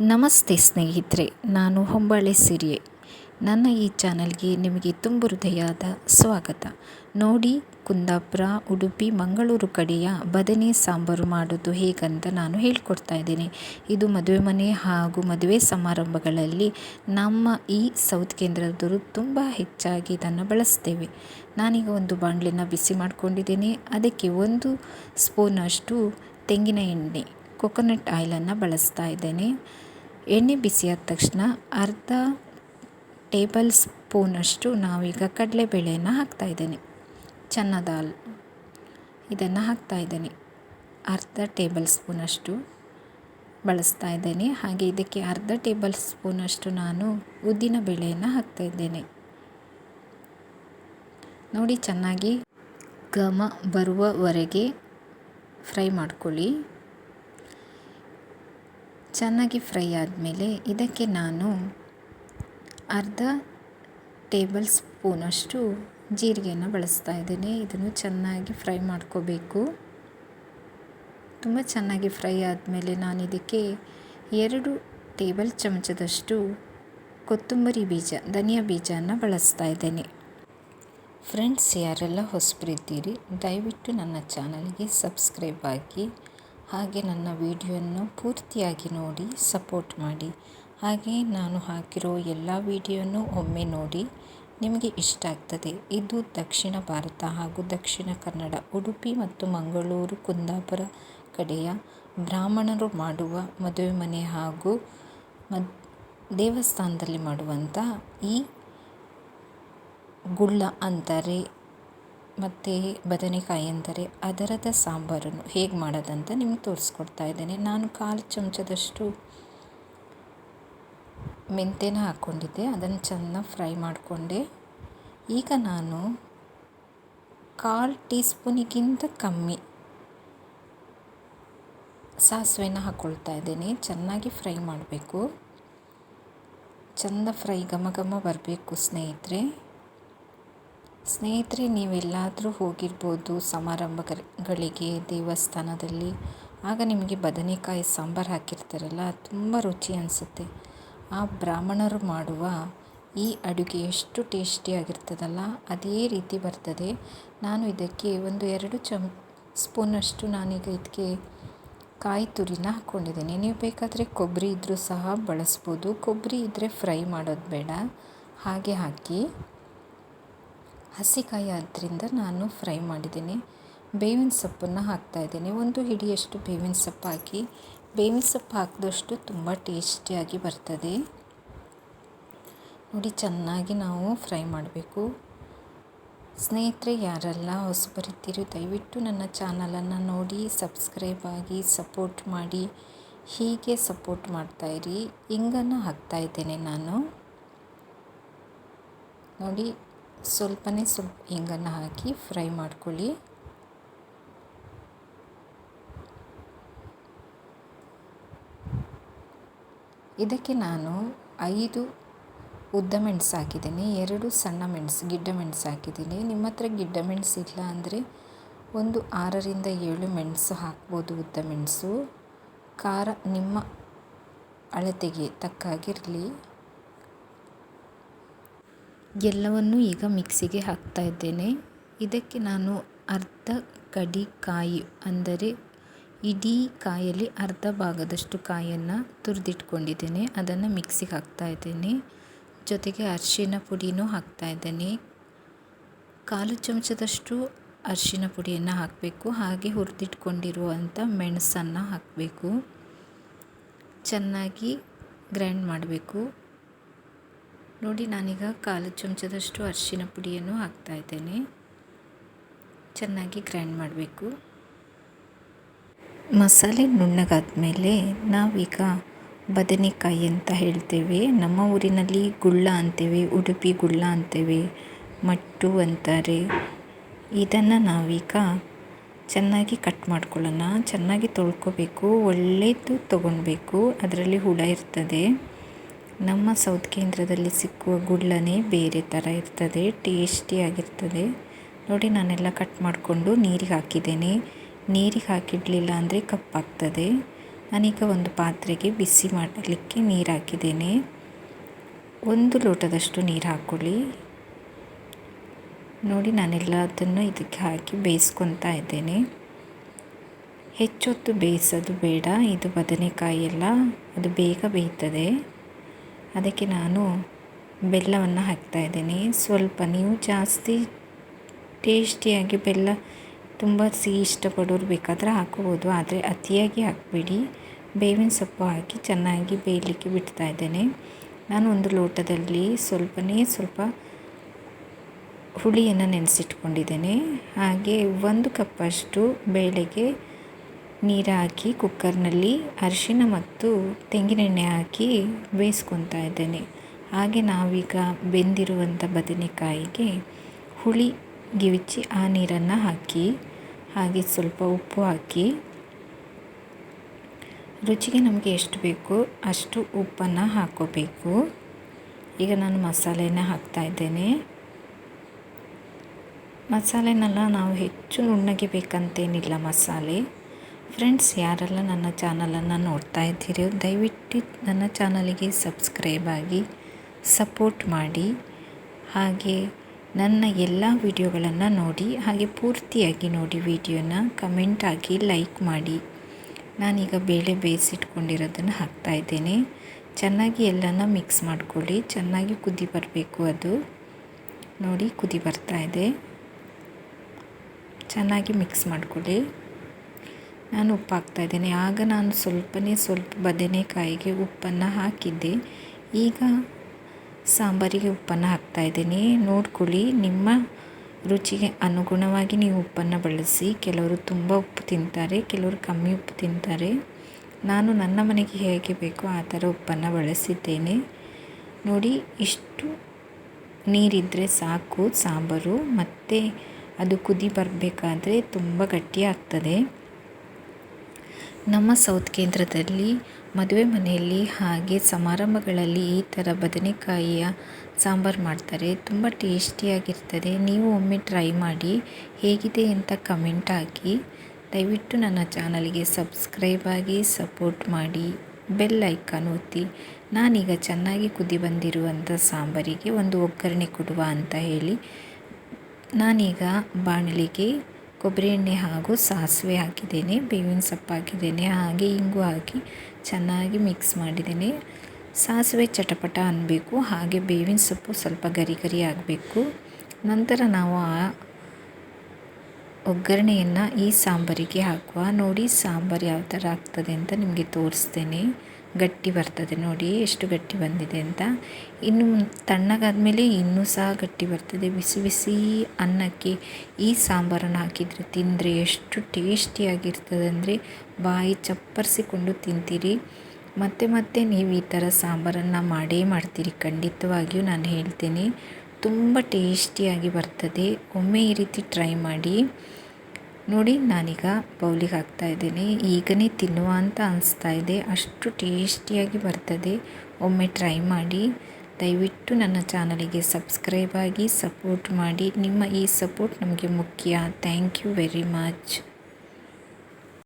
ನಮಸ್ತೆ ಸ್ನೇಹಿತರೆ, ನಾನು ಹೊಂಬಾಳೆ ಸಿರಿಯೆ. ನನ್ನ ಈ ಚಾನಲ್ಗೆ ನಿಮಗೆ ತುಂಬು ಹೃದಯದ ಸ್ವಾಗತ. ನೋಡಿ, ಕುಂದಾಪುರ, ಉಡುಪಿ, ಮಂಗಳೂರು ಕಡೆಯ ಬದನೆ ಸಾಂಬಾರು ಮಾಡೋದು ಹೇಗಂತ ನಾನು ಹೇಳ್ಕೊಡ್ತಾ ಇದ್ದೀನಿ. ಇದು ಮದುವೆ ಮನೆ ಹಾಗೂ ಮದುವೆ ಸಮಾರಂಭಗಳಲ್ಲಿ ನಮ್ಮ ಈ ಸೌತ್ ಕೇಂದ್ರದವರು ತುಂಬ ಹೆಚ್ಚಾಗಿ ಇದನ್ನು ಬಳಸ್ತೇವೆ. ನಾನೀಗ ಒಂದು ಬಾಣಲೆನ ಬಿಸಿ ಮಾಡ್ಕೊಂಡಿದ್ದೀನಿ. ಅದಕ್ಕೆ ಒಂದು ಸ್ಪೂನಷ್ಟು ತೆಂಗಿನ ಎಣ್ಣೆ ಕೊಕೊನಟ್ ಆಯಿಲನ್ನು ಬಳಸ್ತಾ ಇದ್ದೇನೆ. ಎಣ್ಣೆ ಬಿಸಿಯಾದ ತಕ್ಷಣ ಅರ್ಧ ಟೇಬಲ್ ಸ್ಪೂನಷ್ಟು ನಾವೀಗ ಕಡಲೆಬೇಳೆಯನ್ನು ಹಾಕ್ತಾಯಿದ್ದೇನೆ ಚನ್ನ ದಾಲ್ ಇದನ್ನು ಹಾಕ್ತಾಯಿದ್ದೇನೆ ಅರ್ಧ ಟೇಬಲ್ ಸ್ಪೂನಷ್ಟು ಬಳಸ್ತಾ ಇದ್ದೇನೆ. ಹಾಗೆ ಇದಕ್ಕೆ ಅರ್ಧ ಟೇಬಲ್ ಸ್ಪೂನಷ್ಟು ನಾನು ಉದ್ದಿನ ಬೇಳೆಯನ್ನು ಹಾಕ್ತಾ ಇದ್ದೇನೆ. ನೋಡಿ, ಚೆನ್ನಾಗಿ ಘಮ ಬರುವವರೆಗೆ ಫ್ರೈ ಮಾಡ್ಕೊಳ್ಳಿ. ಚೆನ್ನಾಗಿ ಫ್ರೈ ಆದಮೇಲೆ ಇದಕ್ಕೆ ನಾನು ಅರ್ಧ ಟೇಬಲ್ ಸ್ಪೂನಷ್ಟು ಜೀರಿಗೆಯನ್ನು ಬಳಸ್ತಾ ಇದ್ದೇನೆ. ಇದನ್ನು ಚೆನ್ನಾಗಿ ಫ್ರೈ ಮಾಡ್ಕೋಬೇಕು. ತುಂಬ ಚೆನ್ನಾಗಿ ಫ್ರೈ ಆದಮೇಲೆ ನಾನು ಇದಕ್ಕೆ ಎರಡು ಟೇಬಲ್ ಚಮಚದಷ್ಟು ಕೊತ್ತಂಬರಿ ಬೀಜ, ಧನಿಯಾ ಬೀಜನ ಬಳಸ್ತಾ ಇದ್ದೇನೆ. ಫ್ರೆಂಡ್ಸ್, ಯಾರೆಲ್ಲ ಹೊಸಬರಿದ್ದೀರಿ, ದಯವಿಟ್ಟು ನನ್ನ ಚಾನಲ್ಗೆ ಸಬ್ಸ್ಕ್ರೈಬ್ ಆಗಿ ಹಾಗೆ ನನ್ನ ವಿಡಿಯೋವನ್ನು ಪೂರ್ತಿಯಾಗಿ ನೋಡಿ ಸಪೋರ್ಟ್ ಮಾಡಿ. ಹಾಗೆ ನಾನು ಹಾಕಿರೋ ಎಲ್ಲ ವಿಡಿಯೋನು ಒಮ್ಮೆ ನೋಡಿ ನಿಮಗೆ ಇಷ್ಟ ಆಗ್ತದೆ. ಇದು ದಕ್ಷಿಣ ಭಾರತ ಹಾಗೂ ದಕ್ಷಿಣ ಕನ್ನಡ, ಉಡುಪಿ ಮತ್ತು ಮಂಗಳೂರು, ಕುಂದಾಪುರ ಕಡೆಯ ಬ್ರಾಹ್ಮಣರು ಮಾಡುವ ಮದುವೆ ಮನೆ ಹಾಗೂ ಮದ್, ದೇವಸ್ಥಾನದಲ್ಲಿ ಮಾಡುವಂಥ ಈ ಗುಳ್ಳ ಅಂತಾರೆ ಮತ್ತು ಬದನೆಕಾಯಿ ಅಂತಾರೆ ಅದರದ ಸಾಂಬಾರನ್ನು ಹೇಗೆ ಮಾಡೋದಂತ ನಿಮ್ಗೆ ತೋರಿಸ್ಕೊಡ್ತಾ ಇದ್ದೇನೆ. ನಾನು ಕಾಲು ಚಮಚದಷ್ಟು ಮೆಂತ್ಯನ ಹಾಕ್ಕೊಂಡಿದ್ದೆ. ಅದನ್ನು ಚೆನ್ನಾಗಿ ಫ್ರೈ ಮಾಡಿಕೊಂಡೆ. ಈಗ ನಾನು ಕಾಲು ಟೀ ಸ್ಪೂನಿಗಿಂತ ಕಮ್ಮಿ ಸಾಸಿವೆನ ಹಾಕ್ಕೊಳ್ತಾ ಇದ್ದೇನೆ. ಚೆನ್ನಾಗಿ ಫ್ರೈ ಮಾಡಬೇಕು. ಚೆಂದ ಫ್ರೈ ಘಮ ಘಮ ಬರಬೇಕು ಸ್ನೇಹಿತರೆ. ಸ್ನೇಹಿತರೆ, ನೀವೆಲ್ಲಾದರೂ ಹೋಗಿರ್ಬೋದು ಸಮಾರಂಭಗಳಿಗೆ, ದೇವಸ್ಥಾನದಲ್ಲಿ. ಆಗ ನಿಮಗೆ ಬದನೆಕಾಯಿ ಸಾಂಬಾರು ಹಾಕಿರ್ತಾರಲ್ಲ, ತುಂಬ ರುಚಿ ಅನಿಸುತ್ತೆ. ಆ ಬ್ರಾಹ್ಮಣರು ಮಾಡುವ ಈ ಅಡುಗೆ ಎಷ್ಟು ಟೇಸ್ಟಿಯಾಗಿರ್ತದಲ್ಲ ಅದೇ ರೀತಿ ಬರ್ತದೆ. ನಾನು ಇದಕ್ಕೆ ಒಂದು ಎರಡು ಚಮ್, ಸ್ಪೂನಷ್ಟು ನಾನೀಗ ಇದಕ್ಕೆ ಕಾಯಿ ತುರಿನ ಹಾಕ್ಕೊಂಡಿದ್ದೀನಿ. ನೀವು ಬೇಕಾದರೆ ಕೊಬ್ಬರಿ ಇದ್ದರೂ ಸಹ ಬಳಸ್ಬೋದು. ಕೊಬ್ಬರಿ ಇದ್ದರೆ ಫ್ರೈ ಮಾಡೋದು ಬೇಡ. ಹಾಗೆ ಹಾಕಿ ಹಸಿಕಾಯಿ ಆದ್ದರಿಂದ ನಾನು ಫ್ರೈ ಮಾಡಿದ್ದೀನಿ. ಬೇವಿನ ಸೊಪ್ಪನ್ನು ಹಾಕ್ತಾಯಿದ್ದೀನಿ ಒಂದು ಹಿಡಿಯಷ್ಟು ಬೇವಿನ ಸೊಪ್ಪು ಹಾಕಿ, ಬೇವಿನ ಸೊಪ್ಪು ಹಾಕಿದಷ್ಟು ತುಂಬ ಟೇಸ್ಟಿಯಾಗಿ ಬರ್ತದೆ. ನೋಡಿ, ಚೆನ್ನಾಗಿ ನಾವು ಫ್ರೈ ಮಾಡಬೇಕು. ಸ್ನೇಹಿತರೆ, ಯಾರೆಲ್ಲ ಹೊಸಬರಿದ್ದೀರಿ ದಯವಿಟ್ಟು ನನ್ನ ಚಾನಲನ್ನು ನೋಡಿ, ಸಬ್ಸ್ಕ್ರೈಬ್ ಆಗಿ, ಸಪೋರ್ಟ್ ಮಾಡಿ, ಹೀಗೆ ಸಪೋರ್ಟ್ ಮಾಡ್ತಾಯಿರಿ ಹಿಂಗನ್ನು ಹಾಕ್ತಾಯಿದ್ದೇನೆ ನಾನು. ನೋಡಿ ಸ್ವಲ್ಪನೇ ಸ್ವಲ್ಪ ಹಿಂಗನ್ನು ಹಾಕಿ ಫ್ರೈ ಮಾಡ್ಕೊಳ್ಳಿ. ಇದಕ್ಕೆ ನಾನು ಐದು ಉದ್ದ ಮೆಣಸು ಹಾಕಿದ್ದೀನಿ, ಎರಡು ಸಣ್ಣ ಮೆಣಸು, ಗಿಡ್ಡ ಮೆಣಸು ಹಾಕಿದ್ದೀನಿ. ನಿಮ್ಮ ಹತ್ರ ಗಿಡ್ಡ ಮೆಣಸು ಇಲ್ಲ ಅಂದರೆ ಒಂದು ಆರರಿಂದ ಏಳು ಮೆಣಸು ಹಾಕ್ಬೋದು ಉದ್ದ ಮೆಣಸು. ಖಾರ ನಿಮ್ಮ ಅಳತೆಗೆ ತಕ್ಕಾಗಿರಲಿ. ಎಲ್ಲವನ್ನು ಈಗ ಮಿಕ್ಸಿಗೆ ಹಾಕ್ತಾ ಇದ್ದೇನೆ. ಇದಕ್ಕೆ ನಾನು ಅರ್ಧ ಕಡಿ ಕಾಯಿ, ಅಂದರೆ ಇಡೀ ಕಾಯಲ್ಲಿ ಅರ್ಧ ಭಾಗದಷ್ಟು ಕಾಯನ್ನು ತುರಿದಿಟ್ಕೊಂಡಿದ್ದೇನೆ. ಅದನ್ನು ಮಿಕ್ಸಿಗೆ ಹಾಕ್ತಾ ಇದ್ದೇನೆ. ಜೊತೆಗೆ ಅರಿಶಿನ ಪುಡಿನೂ ಹಾಕ್ತಾ ಇದ್ದೇನೆ. ಕಾಲು ಚಮಚದಷ್ಟು ಅರಿಶಿನ ಪುಡಿಯನ್ನು ಹಾಕಬೇಕು. ಹಾಗೆ ಹುರಿದಿಟ್ಕೊಂಡಿರುವಂಥ ಮೆಣಸನ್ನು ಹಾಕಬೇಕು. ಚೆನ್ನಾಗಿ ಗ್ರೈಂಡ್ ಮಾಡಬೇಕು. ನೋಡಿ, ನಾನೀಗ ಕಾಲು ಚಮಚದಷ್ಟು ಅರಿಶಿನ ಪುಡಿಯನ್ನು ಹಾಕ್ತಾ ಇದ್ದೇನೆ. ಚೆನ್ನಾಗಿ ಗ್ರೈಂಡ್ ಮಾಡಬೇಕು. ಮಸಾಲೆ ನುಣ್ಣಗಾದ್ಮೇಲೆ ನಾವೀಗ ಬದನೆಕಾಯಿ ಅಂತ ಹೇಳ್ತೇವೆ. ನಮ್ಮ ಊರಿನಲ್ಲಿ ಗುಳ್ಳ ಅಂತೇವೆ, ಉಡುಪಿ ಗುಳ್ಳ ಅಂತೇವೆ, ಮಟ್ಟು ಅಂತಾರೆ. ಇದನ್ನು ನಾವೀಗ ಚೆನ್ನಾಗಿ ಕಟ್ ಮಾಡ್ಕೊಳ್ಳೋಣ. ಚೆನ್ನಾಗಿ ತೊಳ್ಕೊಬೇಕು. ಒಳ್ಳೆಯದು ತೊಗೊಳ್ಬೇಕು. ಅದರಲ್ಲಿ ಹುಳ ಇರ್ತದೆ. ನಮ್ಮ ಸೌತ್ ಕೇಂದ್ರದಲ್ಲಿ ಸಿಕ್ಕುವ ಗುಳ್ಳನೇ ಬೇರೆ ಥರ ಇರ್ತದೆ ಟೇಸ್ಟಿಯಾಗಿರ್ತದೆ ನೋಡಿ, ನಾನೆಲ್ಲ ಕಟ್ ಮಾಡಿಕೊಂಡು ನೀರಿಗೆ ಹಾಕಿದ್ದೇನೆ. ನೀರಿಗೆ ಹಾಕಿಡಲಿಲ್ಲ ಅಂದರೆ ಕಪ್ಪಾಗ್ತದೆ. ನಾನೀಗ ಒಂದು ಪಾತ್ರೆಗೆ ಬಿಸಿ ಮಾಡಲಿಕ್ಕೆ ನೀರು ಹಾಕಿದ್ದೇನೆ. ಒಂದು ಲೋಟದಷ್ಟು ನೀರು ಹಾಕ್ಕೊಳ್ಳಿ. ನೋಡಿ ನಾನೆಲ್ಲದನ್ನು ಇದಕ್ಕೆ ಹಾಕಿ ಬೇಯಿಸ್ಕೊತಾ ಇದ್ದೇನೆ. ಹೆಚ್ಚೊತ್ತು ಬೇಯಿಸೋದು ಬೇಡ. ಇದು ಬದನೆಕಾಯಿ ಎಲ್ಲ ಅದು ಬೇಗ ಬೇಯ್ತದೆ. ಅದಕ್ಕೆ ನಾನು ಬೆಲ್ಲವನ್ನು ಇದ್ದೀನಿ. ಸ್ವಲ್ಪ ನೀವು ಜಾಸ್ತಿ ಟೇಸ್ಟಿಯಾಗಿ ಬೆಲ್ಲ ತುಂಬ ಸಿಹಿ ಇಷ್ಟಪಡೋರು ಬೇಕಾದರೆ ಹಾಕ್ಬೋದು, ಆದರೆ ಅತಿಯಾಗಿ ಹಾಕಬೇಡಿ. ಬೇವಿನ ಸೊಪ್ಪು ಹಾಕಿ ಚೆನ್ನಾಗಿ ಬೇಯಲಿಕ್ಕೆ ಬಿಡ್ತಾ ಇದ್ದೇನೆ. ನಾನು ಒಂದು ಲೋಟದಲ್ಲಿ ಸ್ವಲ್ಪನೇ ಸ್ವಲ್ಪ ಹುಳಿಯನ್ನು ನೆನೆಸಿಟ್ಕೊಂಡಿದ್ದೇನೆ. ಹಾಗೆ ಒಂದು ಕಪ್ಪಷ್ಟು ಬೇಳೆಗೆ ನೀರು ಹಾಕಿ ಕುಕ್ಕರ್ನಲ್ಲಿ ಅರಿಶಿನ ಮತ್ತು ತೆಂಗಿನೆಣ್ಣೆ ಹಾಕಿ ಬೇಯಿಸ್ಕೊತಾ ಇದ್ದೇನೆ. ಹಾಗೆ ನಾವೀಗ ಬೆಂದಿರುವಂಥ ಬದನೆಕಾಯಿಗೆ ಹುಳಿ ಗಿವಿಚ್ಚಿ ಆ ನೀರನ್ನು ಹಾಕಿ, ಹಾಗೆ ಸ್ವಲ್ಪ ಉಪ್ಪು ಹಾಕಿ. ರುಚಿಗೆ ನಮಗೆ ಎಷ್ಟು ಬೇಕು ಅಷ್ಟು ಉಪ್ಪನ್ನು ಹಾಕೋಬೇಕು. ಈಗ ನಾನು ಮಸಾಲೆನ ಹಾಕ್ತಾ ಇದ್ದೇನೆ. ಮಸಾಲೆನೆಲ್ಲ ನಾವು ಹೆಚ್ಚು ನುಣ್ಣಗೆ ಬೇಕಂತೇನಿಲ್ಲ ಮಸಾಲೆ. ಫ್ರೆಂಡ್ಸ್ ಯಾರೆಲ್ಲ ನನ್ನ ಚಾನಲನ್ನು ನೋಡ್ತಾ ಇದ್ದೀರೋ, ದಯವಿಟ್ಟು ನನ್ನ ಚಾನಲಿಗೆ ಸಬ್ಸ್ಕ್ರೈಬ್ ಆಗಿ ಸಪೋರ್ಟ್ ಮಾಡಿ. ಹಾಗೆ ನನ್ನ ಎಲ್ಲ ವಿಡಿಯೋಗಳನ್ನು ನೋಡಿ, ಹಾಗೆ ಪೂರ್ತಿಯಾಗಿ ನೋಡಿ ವಿಡಿಯೋನ ಕಮೆಂಟ್ ಆಗಿ ಲೈಕ್ ಮಾಡಿ. ನಾನೀಗ ಬೇಳೆ ಬೇಯಿಸಿಟ್ಕೊಂಡಿರೋದನ್ನು ಹಾಕ್ತಾ ಇದ್ದೇನೆ. ಚೆನ್ನಾಗಿ ಎಲ್ಲನ ಮಿಕ್ಸ್ ಮಾಡ್ಕೊಳ್ಳಿ. ಚೆನ್ನಾಗಿ ಕುದಿ ಬರಬೇಕು ಅದು. ನೋಡಿ, ಕುದಿ ಬರ್ತಾ ಇದೆ. ಚೆನ್ನಾಗಿ ಮಿಕ್ಸ್ ಮಾಡ್ಕೊಳ್ಳಿ. ನಾನು ಉಪ್ಪು ಹಾಕ್ತಾಯಿದ್ದೇನೆ ಆಗ ನಾನು ಸ್ವಲ್ಪನೇ ಸ್ವಲ್ಪ ಬದನೆಕಾಯಿಗೆ ಉಪ್ಪನ್ನು ಹಾಕಿದ್ದೆ. ಈಗ ಸಾಂಬಾರಿಗೆ ಉಪ್ಪನ್ನು ಹಾಕ್ತಾಯಿದ್ದೀನಿ ನೋಡ್ಕೊಳ್ಳಿ, ನಿಮ್ಮ ರುಚಿಗೆ ಅನುಗುಣವಾಗಿ ನೀವು ಉಪ್ಪನ್ನು ಬಳಸಿ. ಕೆಲವರು ತುಂಬ ಉಪ್ಪು ತಿಂತಾರೆ, ಕೆಲವರು ಕಮ್ಮಿ ಉಪ್ಪು ತಿಂತಾರೆ. ನಾನು ನನ್ನ ಮನೆಗೆ ಹೇಗೆ ಬೇಕೋ ಆ ಥರ ಉಪ್ಪನ್ನು ಬಳಸಿದ್ದೇನೆ. ನೋಡಿ, ಇಷ್ಟು ನೀರಿದ್ದರೆ ಸಾಕು, ಸಾಂಬಾರು. ಮತ್ತು ಅದು ಕುದಿ ಬರಬೇಕಾದ್ರೆ ತುಂಬ ಗಟ್ಟಿ ಆಗ್ತದೆ ನಮ್ಮ ಸೌತ್ ಕೇಂದ್ರದಲ್ಲಿ ಮದುವೆ ಮನೆಯಲ್ಲಿ ಹಾಗೆ ಸಮಾರಂಭಗಳಲ್ಲಿ ಈ ಥರ ಬದನೆಕಾಯಿಯ ಸಾಂಬಾರು ಮಾಡ್ತಾರೆ. ತುಂಬ ಟೇಸ್ಟಿಯಾಗಿರ್ತದೆ. ನೀವು ಒಮ್ಮೆ ಟ್ರೈ ಮಾಡಿ. ಹೇಗಿದೆ ಅಂತ ಕಮೆಂಟ್ ಹಾಕಿ. ದಯವಿಟ್ಟು ನನ್ನ ಚಾನಲ್ಗೆ ಸಬ್ಸ್ಕ್ರೈಬ್ ಆಗಿ ಸಪೋರ್ಟ್ ಮಾಡಿ. ಬೆಲ್ ಐಕಾನ್ ಒತ್ತಿ. ನಾನೀಗ ಚೆನ್ನಾಗಿ ಕುದಿ ಬಂದಿರುವಂಥ ಸಾಂಬಾರಿಗೆ ಒಂದು ಒಗ್ಗರಣೆ ಕೊಡುವ ಅಂತ ಹೇಳಿ. ನಾನೀಗ ಬಾಣಲಿಗೆ ಕೊಬ್ಬರಿ ಎಣ್ಣೆ ಹಾಗೂ ಸಾಸಿವೆ ಹಾಕಿದ್ದೇನೆ, ಬೇವಿನ ಸೊಪ್ಪು ಹಾಕಿದ್ದೇನೆ ಹಾಗೆ ಇಂಗು ಹಾಕಿ ಚೆನ್ನಾಗಿ ಮಿಕ್ಸ್ ಮಾಡಿದ್ದೇನೆ. ಸಾಸಿವೆ ಚಟಪಟ ಅನ್ನಬೇಕು ಹಾಗೆ ಬೇವಿನ ಸೊಪ್ಪು ಸ್ವಲ್ಪ ಗರಿ ಗರಿ ಆಗಬೇಕು. ನಂತರ ನಾವು ಆ ಒಗ್ಗರಣೆಯನ್ನು ಈ ಸಾಂಬಾರಿಗೆ ಹಾಕುವ. ನೋಡಿ ಸಾಂಬಾರು ಯಾವ ಥರ ಆಗ್ತದೆ ಅಂತ ನಿಮಗೆ ತೋರಿಸ್ತೇನೆ. ಗಟ್ಟಿ ಬರ್ತದೆ ನೋಡಿ, ಎಷ್ಟು ಗಟ್ಟಿ ಬಂದಿದೆ ಅಂತ. ಇನ್ನು ತಣ್ಣಗಾದಮೇಲೆ ಇನ್ನೂ ಸಹ ಗಟ್ಟಿ ಬರ್ತದೆ. ಬಿಸಿ ಬಿಸಿ ಅನ್ನಕ್ಕೆ ಈ ಸಾಂಬಾರನ್ನು ಹಾಕಿದರೆ ತಿಂದರೆ ಎಷ್ಟು ಟೇಸ್ಟಿಯಾಗಿರ್ತದೆ ಅಂದರೆ ಬಾಯಿ ಚಪ್ಪರಿಸಿಕೊಂಡು ತಿಂತೀರಿ. ಮತ್ತೆ ಮತ್ತೆ ನೀವು ಈ ಥರ ಸಾಂಬಾರನ್ನು ಮಾಡೇ ಮಾಡ್ತೀರಿ. ಖಂಡಿತವಾಗಿಯೂ ನಾನು ಹೇಳ್ತೇನೆ, ತುಂಬ ಟೇಸ್ಟಿಯಾಗಿ ಬರ್ತದೆ. ಒಮ್ಮೆ ಈ ರೀತಿ ಟ್ರೈ ಮಾಡಿ. ನೋಡಿ, ನಾನೀಗ ಬೌಲಿಗೆ ಹಾಕ್ತಾ ಇದ್ದೀನಿ. ಈಗನೇ ತಿನ್ನುವ ಅಂತ ಅನಿಸ್ತಾ ಇದೆ. ಅಷ್ಟು ಟೇಸ್ಟಿಯಾಗಿ ಬರ್ತದೆ. ಒಮ್ಮೆ ಟ್ರೈ ಮಾಡಿ. ದಯವಿಟ್ಟು ನನ್ನ ಚಾನಲಿಗೆ ಸಬ್ಸ್ಕ್ರೈಬ್ ಆಗಿ ಸಪೋರ್ಟ್ ಮಾಡಿ. ನಿಮ್ಮ ಈ ಸಪೋರ್ಟ್ ನಮಗೆ ಮುಖ್ಯ. Thank you very much.